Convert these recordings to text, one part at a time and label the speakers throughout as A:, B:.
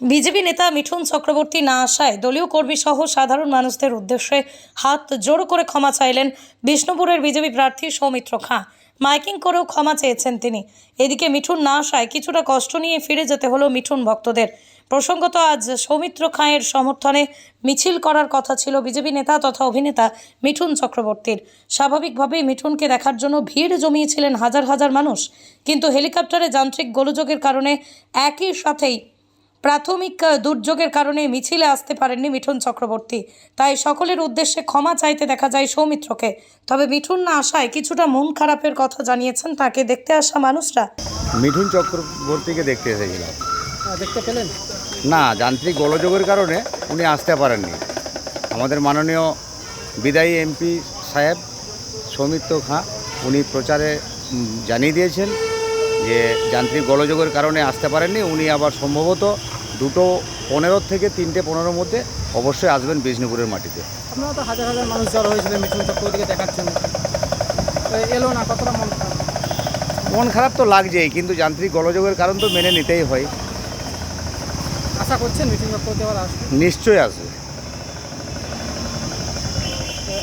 A: BJP নেতা মিঠুন চক্রবর্তী না আসায় দলীয় কর্মী সহ সাধারণ মানুষদের উদ্দেশ্যে হাত জোড়ো করে ক্ষমা চাইলেন বিষ্ণুপুরের বিজেপি প্রার্থী সৌমিত্র খাঁ। মাইকিং করেও ক্ষমা চেয়েছেন তিনি। এদিকে মিঠুন না আসায় কিছুটা কষ্ট নিয়ে ফিরে যেতে হলো মিঠুন ভক্তদের। প্রসঙ্গত আজ সৌমিত্র খাঁয়ের সমর্থনে মিছিল করার কথা ছিল বিজেপি নেতা তথা অভিনেতা মিঠুন চক্রবর্তীর। স্বাভাবিকভাবেই মিঠুনকে দেখার জন্য ভিড় জমিয়েছিলেন হাজার হাজার মানুষ। কিন্তু হেলিকপ্টারে যান্ত্রিক গোলযোগের কারণে একই সাথেই প্রাথমিক দুর্যোগের কারণে মিছিলে আসতে পারেননি মিঠুন চক্রবর্তী। তাই সকলের উদ্দেশ্যে ক্ষমা চাইতে দেখা যায় সৌমিত্রকে। তবে মিঠুন না আসায় কিছুটা মন খারাপের কথা জানিয়েছেন তাকে দেখতে আসা মানুষরা।
B: মিঠুন চক্রবর্তীকে দেখতে এসেছিলাম।
C: দেখতে পেলেন?
B: না যান্ত্রিক গোলযোগের কারণে উনি আসতে পারেননি। আমাদের মাননীয় বিদায়ী এমপি সাহেব সৌমিত্র খাঁ উনি প্রচারে জানিয়ে দিয়েছেন যে যান্ত্রিক গোলযোগের কারণে আসতে পারেননি। উনি আবার সম্ভবত দুটো পনেরো থেকে তিনটে পনেরোর মধ্যে অবশ্যই আসবেন বিষ্ণুপুরের মাটিতে।
C: আপনারা তো হাজার হাজার মানুষ জড়ো হয়েছিলেন মিঠুন চক্রবর্তীকে দেখার জন্য। তো এলো না কতটা মন খারাপ?
B: মন খারাপ তো লাগছেই কিন্তু যান্ত্রিক গোলযোগের কারণ তো মেনে নিতেই হয়।
C: আশা করছেন মিঠুন চক্রবর্তী আবার আসবে?
B: নিশ্চয়ই আসবে।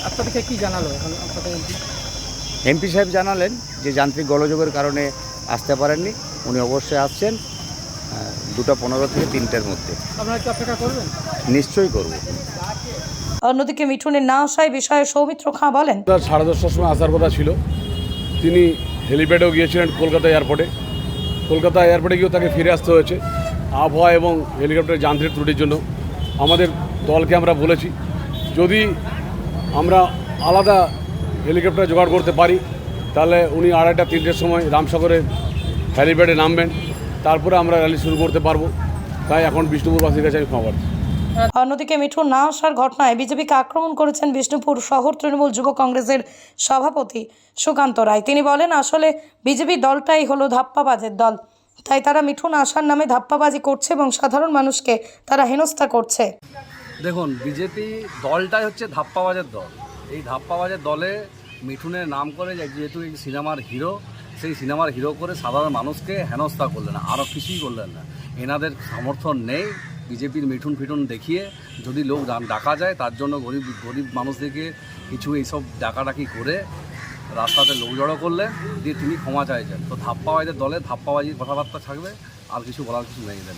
C: আপনাদেরকে কী জানালো?
B: এমপি সাহেব জানালেন যে যান্ত্রিক গোলযোগের কারণে আসতে পারেননি উনি অবশ্যই আসছেন। দুটো পনেরো থেকে তিনটের মধ্যে।
C: আপনারা কি অপেক্ষা করবেন?
B: নিশ্চয়ই করব।
A: অন্যদিকে মিঠুনের না আসায় বিষয়ে সৌমিত্র খাঁ বলেন।
D: তার সাড়ে দশটার সময় আসার কথা ছিল। তিনি হেলিপ্যাডেও গিয়েছিলেন কলকাতা এয়ারপোর্টে। কলকাতা এয়ারপোর্টে গিয়েও তাকে ফিরে আসতে হয়েছে। আবহাওয়া এবং হেলিকপ্টারের যান্ত্রিক ত্রুটির জন্য। আমাদের দলকে আমরা বলেছি যদি আমরা আলাদা হেলিকপ্টার জোগাড় করতে পারি তাহলে উনি আড়াইটা তিনটের সময় রামসাগরে হেলিপ্যাডে নামবেন। তারপরে আমরা র্যালি শুরু করতে পারব। তাই এখন বিষ্ণুপুরবাসীর কাছে আমি ক্ষমা
A: অন্যদিকে মিঠুন না আসার ঘটনায় বিজেপিকে আক্রমণ করেছেন বিষ্ণুপুর শহর তৃণমূল যুব কংগ্রেসের সভাপতি সুকান্ত রায়। তিনি বলেন আসলে বিজেপি দলটাই হলো ধাপ্পাবাজের দল। তাই তারা মিঠুন আসার নামে ধাপ্পাবাজি করছে এবং সাধারণ মানুষকে তারা হেনস্থা করছে।
E: দেখুন বিজেপি দলটাই হচ্ছে ধাপ্পাবাজের দল। এই ধাপ্পাবাজের দলে মিঠুনের নাম করে যে- যেহেতু এই সিনেমার হিরো সেই সিনেমার হিরো করে সাধারণ মানুষকে হেনস্থা করলেন আরও কিছুই করলেন না। এনাদের সমর্থন নেই বিজেপির মিঠুন ফিঠুন দেখিয়ে যদি লোক ডাকা যায়, তার জন্য গরিব গরিব মানুষদেরকে কিছু এইসব ডাকাডাকি করে রাস্তাতে লোক জড়ো করলে দিয়ে তিনি ক্ষমা চাইছেন। তো ধাপ্পাবাজিদের দলে ধাপ্পাবাজির কথাবার্তা থাকবে, আর কিছু বলার কিছু নেই দেন